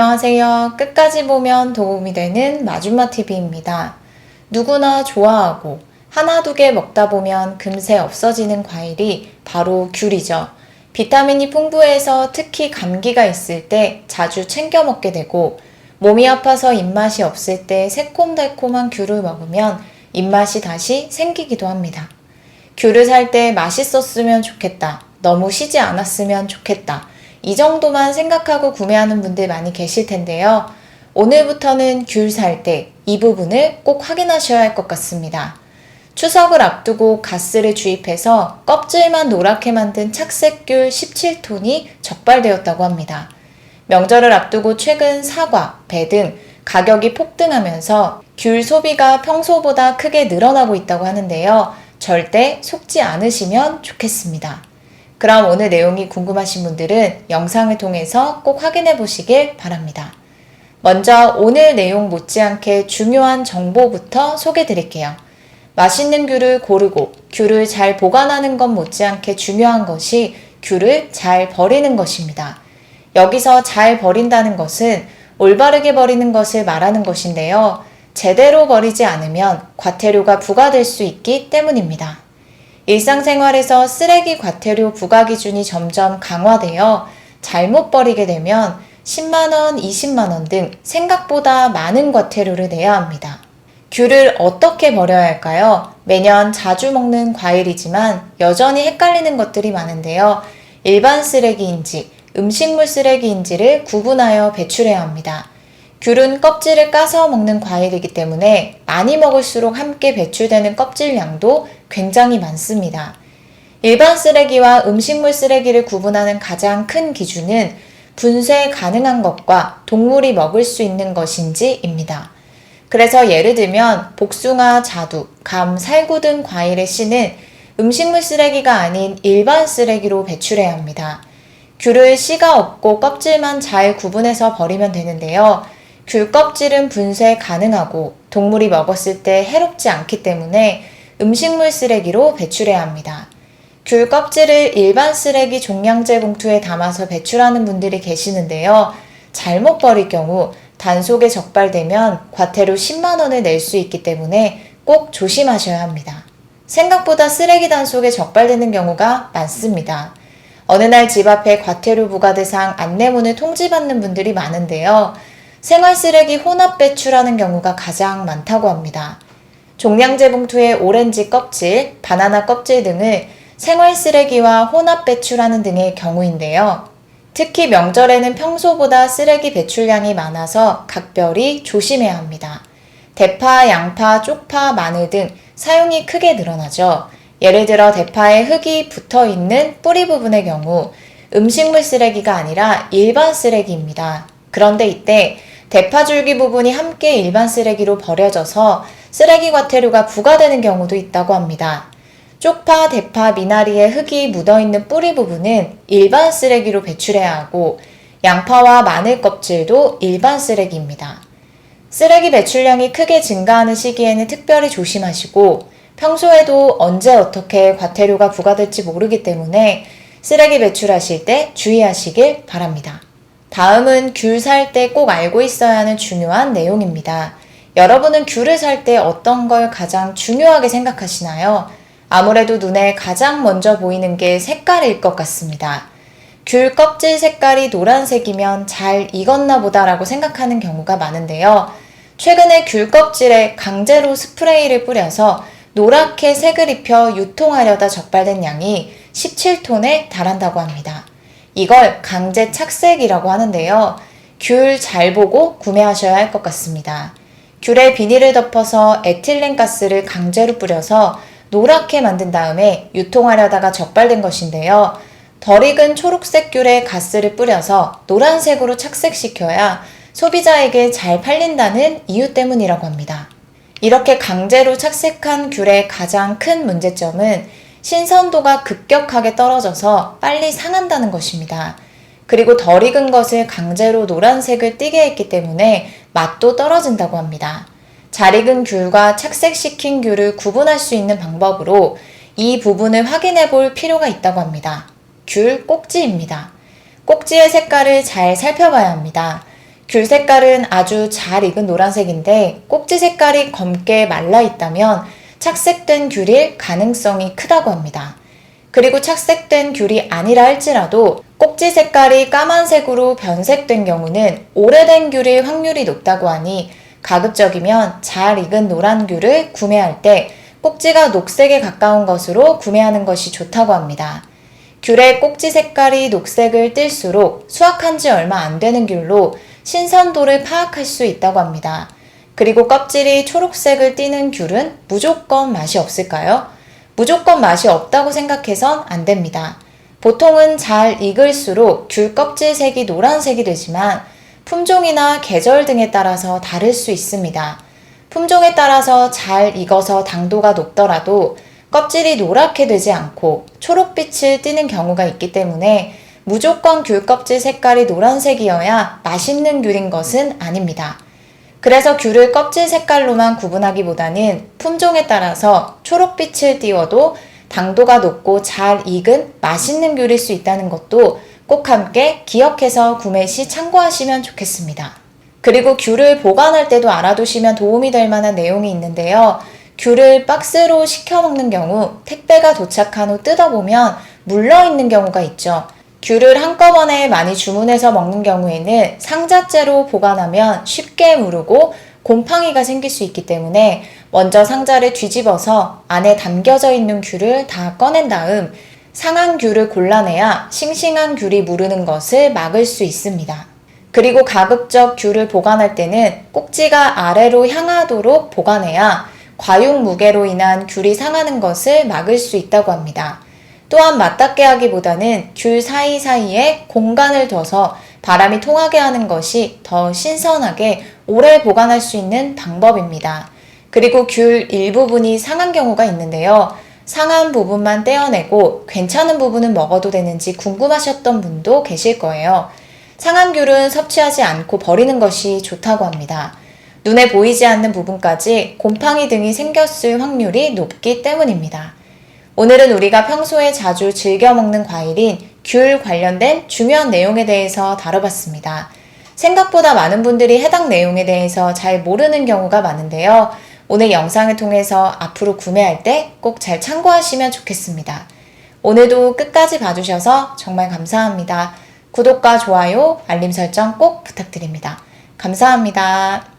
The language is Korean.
안녕하세요. 끝까지 보면 도움이 되는 마줌마 TV입니다. 누구나 좋아하고 하나 두 개 먹다 보면 금세 없어지는 과일이 바로 귤이죠. 비타민이 풍부해서 특히 감기가 있을 때 자주 챙겨 먹게 되고 몸이 아파서 입맛이 없을 때 새콤달콤한 귤을 먹으면 입맛이 다시 생기기도 합니다. 귤을 살 때 맛있었으면 좋겠다. 너무 시지 않았으면 좋겠다. 이 정도만 생각하고 구매하는 분들 많이 계실 텐데요. 오늘부터는 귤 살 때 이 부분을 꼭 확인하셔야 할 것 같습니다. 추석을 앞두고 가스를 주입해서 껍질만 노랗게 만든 착색귤 17톤이 적발되었다고 합니다. 명절을 앞두고 최근 사과, 배 등 가격이 폭등하면서 귤 소비가 평소보다 크게 늘어나고 있다고 하는데요. 절대 속지 않으시면 좋겠습니다. 그럼 오늘 내용이 궁금하신 분들은 영상을 통해서 꼭 확인해 보시길 바랍니다. 먼저 오늘 내용 못지않게 중요한 정보부터 소개 드릴게요. 맛있는 귤을 고르고 귤을 잘 보관하는 것 못지않게 중요한 것이 귤을 잘 버리는 것입니다. 여기서 잘 버린다는 것은 올바르게 버리는 것을 말하는 것인데요. 제대로 버리지 않으면 과태료가 부과될 수 있기 때문입니다. 일상생활에서 쓰레기 과태료 부과 기준이 점점 강화되어 잘못 버리게 되면 10만원, 20만원 등 생각보다 많은 과태료를 내야 합니다. 귤을 어떻게 버려야 할까요? 매년 자주 먹는 과일이지만 여전히 헷갈리는 것들이 많은데요. 일반 쓰레기인지 음식물 쓰레기인지를 구분하여 배출해야 합니다. 귤은 껍질을 까서 먹는 과일이기 때문에 많이 먹을수록 함께 배출되는 껍질 양도 굉장히 많습니다. 일반 쓰레기와 음식물 쓰레기를 구분하는 가장 큰 기준은 분쇄 가능한 것과 동물이 먹을 수 있는 것인지입니다. 그래서 예를 들면 복숭아, 자두, 감, 살구 등 과일의 씨는 음식물 쓰레기가 아닌 일반 쓰레기로 배출해야 합니다. 귤을 씨가 없고 껍질만 잘 구분해서 버리면 되는데요. 귤 껍질은 분쇄 가능하고 동물이 먹었을 때 해롭지 않기 때문에 음식물 쓰레기로 배출해야 합니다. 귤 껍질을 일반 쓰레기 종량제 봉투에 담아서 배출하는 분들이 계시는데요. 잘못 버릴 경우 단속에 적발되면 과태료 10만원을 낼 수 있기 때문에 꼭 조심하셔야 합니다. 생각보다 쓰레기 단속에 적발되는 경우가 많습니다. 어느 날 집 앞에 과태료 부과 대상 안내문을 통지받는 분들이 많은데요. 생활 쓰레기 혼합 배출하는 경우가 가장 많다고 합니다. 종량제 봉투에 오렌지 껍질, 바나나 껍질 등을 생활 쓰레기와 혼합 배출하는 등의 경우인데요. 특히 명절에는 평소보다 쓰레기 배출량이 많아서 각별히 조심해야 합니다. 대파, 양파, 쪽파, 마늘 등 사용이 크게 늘어나죠. 예를 들어 대파에 흙이 붙어 있는 뿌리 부분의 경우 음식물 쓰레기가 아니라 일반 쓰레기입니다. 그런데 이때 대파 줄기 부분이 함께 일반 쓰레기로 버려져서 쓰레기 과태료가 부과되는 경우도 있다고 합니다. 쪽파, 대파, 미나리에 흙이 묻어있는 뿌리 부분은 일반 쓰레기로 배출해야 하고 양파와 마늘 껍질도 일반 쓰레기입니다. 쓰레기 배출량이 크게 증가하는 시기에는 특별히 조심하시고 평소에도 언제 어떻게 과태료가 부과될지 모르기 때문에 쓰레기 배출하실 때 주의하시길 바랍니다. 다음은 귤 살 때 꼭 알고 있어야 하는 중요한 내용입니다. 여러분은 귤을 살 때 어떤 걸 가장 중요하게 생각하시나요? 아무래도 눈에 가장 먼저 보이는 게 색깔일 것 같습니다. 귤 껍질 색깔이 노란색이면 잘 익었나 보다라고 생각하는 경우가 많은데요. 최근에 귤 껍질에 강제로 스프레이를 뿌려서 노랗게 색을 입혀 유통하려다 적발된 양이 17톤에 달한다고 합니다. 이걸 강제 착색이라고 하는데요. 귤 잘 보고 구매하셔야 할 것 같습니다. 귤에 비닐을 덮어서 에틸렌 가스를 강제로 뿌려서 노랗게 만든 다음에 유통하려다가 적발된 것인데요. 덜 익은 초록색 귤에 가스를 뿌려서 노란색으로 착색시켜야 소비자에게 잘 팔린다는 이유 때문이라고 합니다. 이렇게 강제로 착색한 귤의 가장 큰 문제점은 신선도가 급격하게 떨어져서 빨리 상한다는 것입니다. 그리고 덜 익은 것을 강제로 노란색을 띠게 했기 때문에 맛도 떨어진다고 합니다. 잘 익은 귤과 착색시킨 귤을 구분할 수 있는 방법으로 이 부분을 확인해 볼 필요가 있다고 합니다. 귤 꼭지입니다. 꼭지의 색깔을 잘 살펴봐야 합니다. 귤 색깔은 아주 잘 익은 노란색인데 꼭지 색깔이 검게 말라 있다면 착색된 귤일 가능성이 크다고 합니다. 그리고 착색된 귤이 아니라 할지라도 꼭지 색깔이 까만색으로 변색된 경우는 오래된 귤일 확률이 높다고 하니 가급적이면 잘 익은 노란 귤을 구매할 때 꼭지가 녹색에 가까운 것으로 구매하는 것이 좋다고 합니다. 귤의 꼭지 색깔이 녹색을 띨수록 수확한 지 얼마 안 되는 귤로 신선도를 파악할 수 있다고 합니다. 그리고 껍질이 초록색을 띠는 귤은 무조건 맛이 없을까요? 무조건 맛이 없다고 생각해선 안 됩니다. 보통은 잘 익을수록 귤 껍질 색이 노란색이 되지만 품종이나 계절 등에 따라서 다를 수 있습니다. 품종에 따라서 잘 익어서 당도가 높더라도 껍질이 노랗게 되지 않고 초록빛을 띠는 경우가 있기 때문에 무조건 귤 껍질 색깔이 노란색이어야 맛있는 귤인 것은 아닙니다. 그래서 귤을 껍질 색깔로만 구분하기보다는 품종에 따라서 초록빛을 띄워도 당도가 높고 잘 익은 맛있는 귤일 수 있다는 것도 꼭 함께 기억해서 구매 시 참고하시면 좋겠습니다. 그리고 귤을 보관할 때도 알아두시면 도움이 될 만한 내용이 있는데요. 귤을 박스로 식혀 먹는 경우 택배가 도착한 후 뜯어보면 물러 있는 경우가 있죠. 귤을 한꺼번에 많이 주문해서 먹는 경우에는 상자째로 보관하면 쉽게 무르고 곰팡이가 생길 수 있기 때문에 먼저 상자를 뒤집어서 안에 담겨져 있는 귤을 다 꺼낸 다음 상한 귤을 골라내야 싱싱한 귤이 무르는 것을 막을 수 있습니다. 그리고 가급적 귤을 보관할 때는 꼭지가 아래로 향하도록 보관해야 과육 무게로 인한 귤이 상하는 것을 막을 수 있다고 합니다. 또한 맞닿게 하기보다는 귤 사이사이에 공간을 둬서 바람이 통하게 하는 것이 더 신선하게 오래 보관할 수 있는 방법입니다. 그리고 귤 일부분이 상한 경우가 있는데요. 상한 부분만 떼어내고 괜찮은 부분은 먹어도 되는지 궁금하셨던 분도 계실 거예요. 상한 귤은 섭취하지 않고 버리는 것이 좋다고 합니다. 눈에 보이지 않는 부분까지 곰팡이 등이 생겼을 확률이 높기 때문입니다. 오늘은 우리가 평소에 자주 즐겨 먹는 과일인 귤 관련된 중요한 내용에 대해서 다뤄봤습니다. 생각보다 많은 분들이 해당 내용에 대해서 잘 모르는 경우가 많은데요. 오늘 영상을 통해서 앞으로 구매할 때 꼭 잘 참고하시면 좋겠습니다. 오늘도 끝까지 봐주셔서 정말 감사합니다. 구독과 좋아요, 알림 설정 꼭 부탁드립니다. 감사합니다.